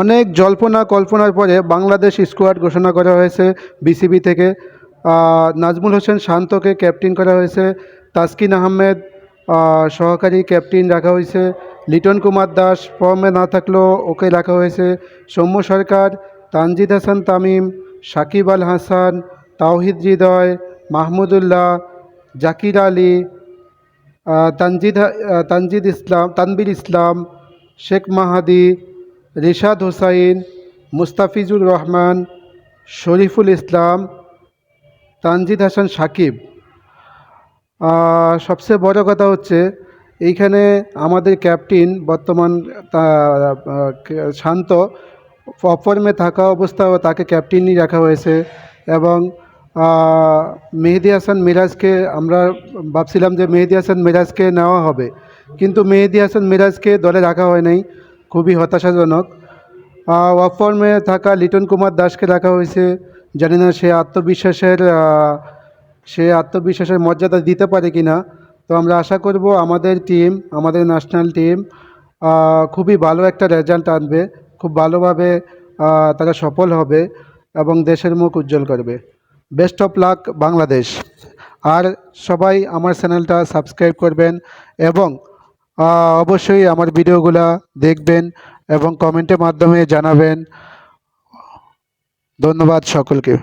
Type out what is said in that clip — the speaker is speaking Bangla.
অনেক জল্পনা কল্পনার পরে বাংলাদেশ স্কোয়াড ঘোষণা করা হয়েছে বিসিবি থেকে। নাজমুল হোসেন শান্তকে ক্যাপ্টেন করা হয়েছে। তাসকিন আহমেদ সহকারী ক্যাপ্টেন রাখা হয়েছে। লিটন কুমার দাস ফর্মে না থাকলেও ওকে রাখা হয়েছে। সৌম্য সরকার, তানজিদ হাসান তামিম, সাকিব আল হাসান, তাওহিদ হৃদয়, মাহমুদুল্লাহ, জাকির আলী তানজিদ তানজিদ ইসলাম, তানবির ইসলাম, শেখ মাহাদি রিশাদ হোসাইন, মুস্তাফিজুর রহমান, শরীফুল ইসলাম, তানজিদ হাসান সাকিব। সবচেয়ে বড় কথা হচ্ছে, এইখানে আমাদের ক্যাপ্টেন বর্তমান শান্ত অফর্মে থাকা অবস্থাও তাকে ক্যাপ্টেনই রাখা হয়েছে এবং মেহেদি হাসান মিরাজকে আমরা ভাবছিলাম যে মেহেদি হাসান মিরাজকে নেওয়া হবে। কিন্তু মেহেদি হাসান মিরাজকে দলে রাখা হয় নাই। খুবই হতাশাজনক। অফ ফর্মে থাকা লিটন কুমার দাসকে রাখা হয়েছে। জানি না সে আত্মবিশ্বাসের সে আত্মবিশ্বাসের মর্যাদা দিতে পারে কি না তো আমরা আশা করব আমাদের টিম, আমাদের ন্যাশনাল টিম খুবই ভালো একটা রেজাল্ট আনবে। খুব ভালোভাবে তারা সফল হবে এবং দেশের মুখ উজ্জ্বল করবে। Best of luck Bangladesh. আর সবাই আমার চ্যানেলটা সাবস্ক্রাইব করবেন এবং অবশ্যই আমার ভিডিওগুলা দেখবেন এবং কমেন্টের মাধ্যমে জানাবেন। ধন্যবাদ সকলকে।